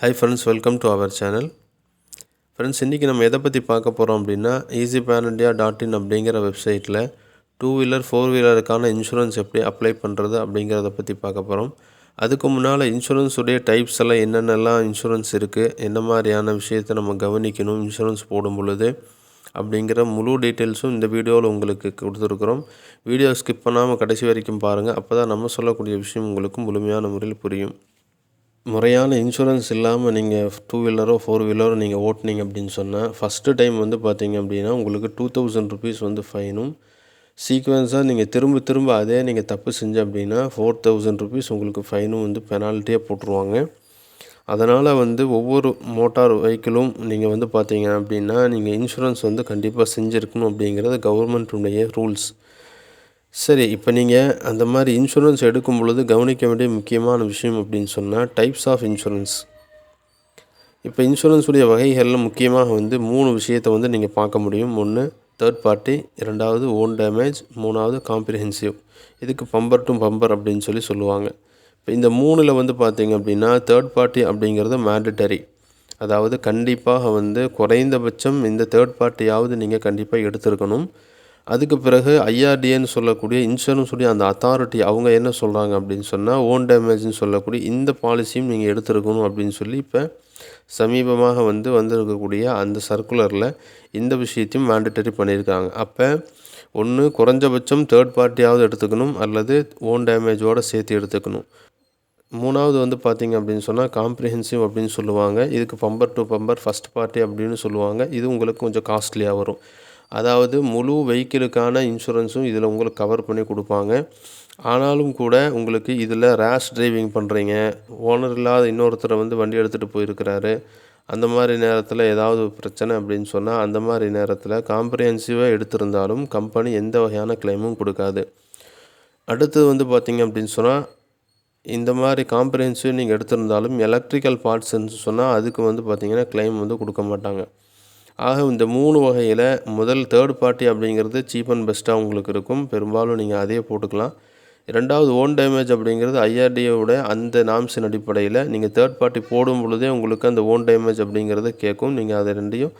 Hi friends welcome to our channel friends இன்றைக்கி நம்ம எதை பற்றி பார்க்க போகிறோம் அப்படின்னா easy pan India dot in அப்படிங்கிற வெப்சைட்டில் டூ வீலர் ஃபோர் வீலருக்கான இன்சூரன்ஸ் எப்படி அப்ளை பண்ணுறது அப்படிங்கிறத பற்றி பார்க்க போகிறோம் அதுக்கு முன்னால் இன்சூரன்ஸுடைய டைப்ஸ் எல்லாம் என்னென்னலாம் இன்சூரன்ஸ் இருக்குது என்ன மாதிரியான விஷயத்தை நம்ம கவனிக்கணும் இன்சூரன்ஸ் போடும் பொழுது அப்படிங்கிற முழு டீட்டெயில்ஸும் இந்த வீடியோவில் உங்களுக்கு கொடுத்துருக்குறோம். வீடியோ ஸ்கிப் பண்ணாமல் கடைசி வரைக்கும் பாருங்கள் அப்போ தான் நம்ம சொல்லக்கூடிய விஷயம் உங்களுக்கு முழுமையான முறையில் புரியும். முறையான இன்சூரன்ஸ் இல்லாமல் நீங்கள் டூ வீலரோ ஃபோர் வீலரோ நீங்கள் ஓட்டுனீங்க அப்படின்னு சொன்னால் ஃபஸ்ட்டு டைம் வந்து பார்த்தீங்க அப்படின்னா உங்களுக்கு டூ தௌசண்ட் ருபீஸ் வந்து ஃபைனும் சீக்வன்ஸாக நீங்கள் திரும்ப திரும்ப அதே நீங்கள் தப்பு செஞ்ச அப்படின்னா ஃபோர் தௌசண்ட் ருபீஸ் உங்களுக்கு ஃபைனும் வந்து பெனால்ட்டியாக போட்டுருவாங்க. அதனால் வந்து ஒவ்வொரு மோட்டார் வெஹிக்கிளும் நீங்கள் வந்து பார்த்தீங்க அப்படின்னா நீங்கள் இன்சூரன்ஸ் வந்து கண்டிப்பாக செஞ்சுருக்கணும் அப்படிங்கிறது கவர்மெண்ட்டுடைய ரூல்ஸ் சரி இப்போ நீங்கள் அந்த மாதிரி இன்சூரன்ஸ் எடுக்கும் பொழுது கவனிக்க வேண்டிய முக்கியமான விஷயம் அப்படின்னு சொன்னால் டைப்ஸ் ஆஃப் இன்சூரன்ஸ் இப்போ இன்சூரன்ஸுடைய வகைகளில் முக்கியமாக வந்து மூணு விஷயத்தை வந்து நீங்கள் பார்க்க முடியும். ஒன்று தேர்ட் பார்ட்டி இரண்டாவது ஓன் டேமேஜ் மூணாவது காம்ப்ரிஹென்சிவ் இதுக்கு பம்பர் டு பம்பர் அப்படின்னு சொல்லி சொல்லுவாங்க. இப்போ இந்த மூணில் வந்து பார்த்தீங்க அப்படின்னா தேர்ட் பார்ட்டி அப்படிங்கிறது மேண்டட்டரி அதாவது கண்டிப்பாக வந்து குறைந்தபட்சம் இந்த தேர்ட் பார்ட்டியாவது நீங்கள் கண்டிப்பாக எடுத்திருக்கணும். அதுக்கு பிறகு ஐஆர்டிஏன்னு சொல்லக்கூடிய இன்சூரன்ஸுடைய அந்த அத்தாரிட்டி அவங்க என்ன சொல்கிறாங்க அப்படின்னு சொன்னால் ஓன் டேமேஜ்னு சொல்லக்கூடிய இந்த பாலிசியும் நீங்கள் எடுத்திருக்கணும் அப்படின்னு சொல்லி இப்போ சமீபமாக வந்து வந்திருக்கக்கூடிய அந்த சர்க்குலரில் இந்த விஷயத்தையும் மேண்டட்டரி பண்ணியிருக்காங்க. அப்போ ஒன்று குறைஞ்சபட்சம் தேர்ட் பார்ட்டியாவது எடுத்துக்கணும் அல்லது ஓன் டேமேஜோடு சேர்த்து எடுத்துக்கணும். மூணாவது வந்து பார்த்திங்க அப்படின்னு சொன்னால் காம்ப்ரிஹென்சிவ் அப்படின்னு சொல்லுவாங்க. இதுக்கு bumper to bumper first party அப்படின்னு சொல்லுவாங்க. இது உங்களுக்கு கொஞ்சம் காஸ்ட்லியாக வரும். அதாவது முழு வெஹிக்கிளுக்கான இன்சூரன்ஸும் இதில் உங்களுக்கு கவர் பண்ணி கொடுப்பாங்க. ஆனாலும் கூட உங்களுக்கு இதில் ரேஷ் டிரைவிங் பண்ணுறீங்க ஓனர் இல்லாத இன்னொருத்தரை வந்து வண்டி எடுத்துகிட்டு போயிருக்கிறாரு. அந்த மாதிரி நேரத்தில் ஏதாவது பிரச்சனை அப்படின்னு சொன்னால் அந்த மாதிரி நேரத்தில் காம்ப்ரிஹென்சிவாக எடுத்திருந்தாலும் கம்பெனி எந்த வகையான கிளைமும் கொடுக்காது. அடுத்தது வந்து பார்த்திங்க அப்படின்னு சொன்னால் இந்த மாதிரி காம்ப்ரிஹென்சிவ் நீங்கள் எடுத்திருந்தாலும் எலக்ட்ரிக்கல் பார்ட்ஸ்ன்னு சொன்னால் அதுக்கு வந்து பார்த்திங்கன்னா கிளைம் வந்து கொடுக்க மாட்டாங்க. ஆக இந்த மூணு வகையில் முதல் தேர்ட் பார்ட்டி அப்படிங்கிறது சீப் அண்ட் பெஸ்ட்டாக உங்களுக்கு இருக்கும். பெரும்பாலும் நீங்கள் அதே போட்டுக்கலாம். ரெண்டாவது ஓன் டேமேஜ் அப்படிங்கிறது ஐஆர்டியோட அந்த நாம்ஸின் அடிப்படையில் நீங்கள் தேர்ட் பார்ட்டி போடும் பொழுதே உங்களுக்கு அந்த ஓன் டேமேஜ் அப்படிங்கிறத கேட்கும். நீங்கள் அதை ரெண்டையும்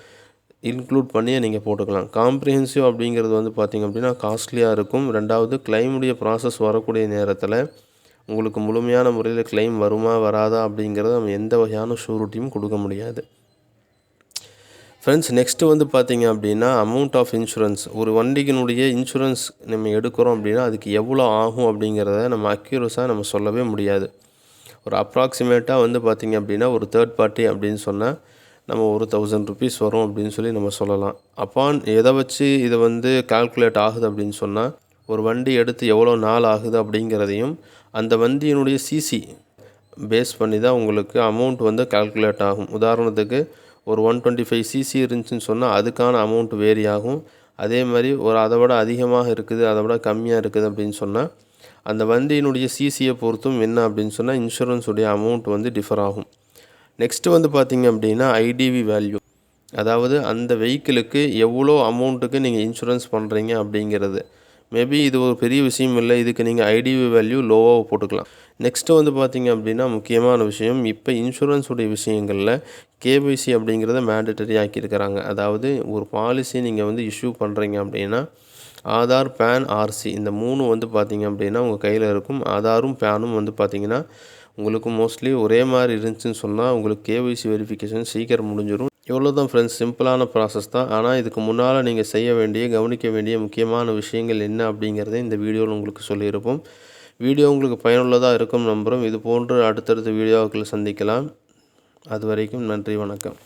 இன்க்ளூட் பண்ணியே நீங்கள் போட்டுக்கலாம். காம்ப்ரிஹென்சிவ் அப்படிங்கிறது வந்து பார்த்திங்க அப்படின்னா காஸ்ட்லியாக இருக்கும். ரெண்டாவது கிளைமுடைய ப்ராசஸ் வரக்கூடிய நேரத்தில் உங்களுக்கு முழுமையான முறையில் கிளைம் வருமா வராதா அப்படிங்கிறத நம்ம எந்த வகையான ஷூரிட்டியும் கொடுக்க முடியாது. ஃப்ரெண்ட்ஸ் நெக்ஸ்ட்டு வந்து பார்த்திங்க அப்படின்னா அமௌண்ட் ஆஃப் இன்சூரன்ஸ் ஒரு வண்டிக்கினுடைய இன்சூரன்ஸ் நம்ம எடுக்கிறோம் அப்படின்னா அதுக்கு எவ்வளோ ஆகும் அப்படிங்கிறத நம்ம அக்யூரஸாக நம்ம சொல்லவே முடியாது. ஒரு அப்ராக்சிமேட்டாக வந்து பார்த்திங்க அப்படின்னா ஒரு தேர்ட் பார்ட்டி அப்படின்னு சொன்னால் நம்ம ஒரு தௌசண்ட் ருபீஸ் வரும் அப்படின்னு சொல்லி நம்ம சொல்லலாம். அப்பான் எதை வச்சு இதை வந்து கால்குலேட் ஆகுது அப்படின்னு சொன்னால் ஒரு வண்டி எடுத்து எவ்வளோ நாள் ஆகுது அப்படிங்கிறதையும் அந்த வண்டியினுடைய சிசி பேஸ் பண்ணி தான் உங்களுக்கு அமௌண்ட் வந்து கால்குலேட் ஆகும். உதாரணத்துக்கு ஒரு ஒன் டுவெண்ட்டி ஃபைவ் சிசி இருந்துச்சுன்னு சொன்னால் அதுக்கான அமௌண்ட் வேரி ஆகும் அதே மாதிரி ஒரு அதை விட அதிகமாக இருக்குது அதை விட கம்மியாக இருக்குது அப்படின்னு சொன்னால் அந்த வண்டியினுடைய சிசியை பொறுத்தும் என்ன அப்படின்னு சொன்னால் இன்சூரன்ஸுடைய அமௌண்ட் வந்து டிஃபர் ஆகும். நெக்ஸ்ட்டு வந்து பார்த்திங்க அப்படின்னா ஐடிவி வேல்யூ அதாவது அந்த வெஹிக்கிளுக்கு எவ்வளோ அமௌண்ட்டுக்கு நீங்கள் இன்சூரன்ஸ் பண்ணுறீங்க அப்படிங்கிறது. மேபி இது ஒரு பெரிய விஷயம் இல்லை. இதுக்கு நீங்கள் ஐடிவி வேல்யூ லோவாக போட்டுக்கலாம். நெக்ஸ்ட்டு வந்து பார்த்திங்க அப்படின்னா முக்கியமான விஷயம் இப்போ இன்சூரன்ஸுடைய விஷயங்களில் கேபிசி அப்படிங்கிறத மேண்டட்டரி ஆக்கியிருக்கிறாங்க. அதாவது ஒரு பாலிசி நீங்கள் வந்து இஷ்யூ பண்ணுறீங்க அப்படின்னா ஆதார் பேன் ஆர்சி இந்த மூணு வந்து பார்த்திங்க அப்படின்னா உங்கள் கையில் இருக்கும். ஆதாரும் பேனும் வந்து பார்த்திங்கன்னா உங்களுக்கு மோஸ்ட்லி ஒரே மாதிரி இருந்துச்சுன்னு சொன்னால் உங்களுக்கு கேஒய்சி வெரிஃபிகேஷன் சீக்கிரம் முடிஞ்சிடும் எவ்வளோ தான் ஃப்ரெண்ட்ஸ் சிம்பிளான ப்ராசஸ் தான். ஆனால் இதுக்கு முன்னால் நீங்கள் செய்ய வேண்டிய கவனிக்க வேண்டிய முக்கியமான விஷயங்கள் என்ன அப்படிங்கிறத இந்த வீடியோவில் உங்களுக்கு சொல்லியிருப்போம். வீடியோ உங்களுக்கு பயனுள்ளதாக இருக்கும் நம்புகிறோம் இது போன்று அடுத்தடுத்த வீடியோக்களை சந்திக்கலாம். அது வரைக்கும் நன்றி வணக்கம்.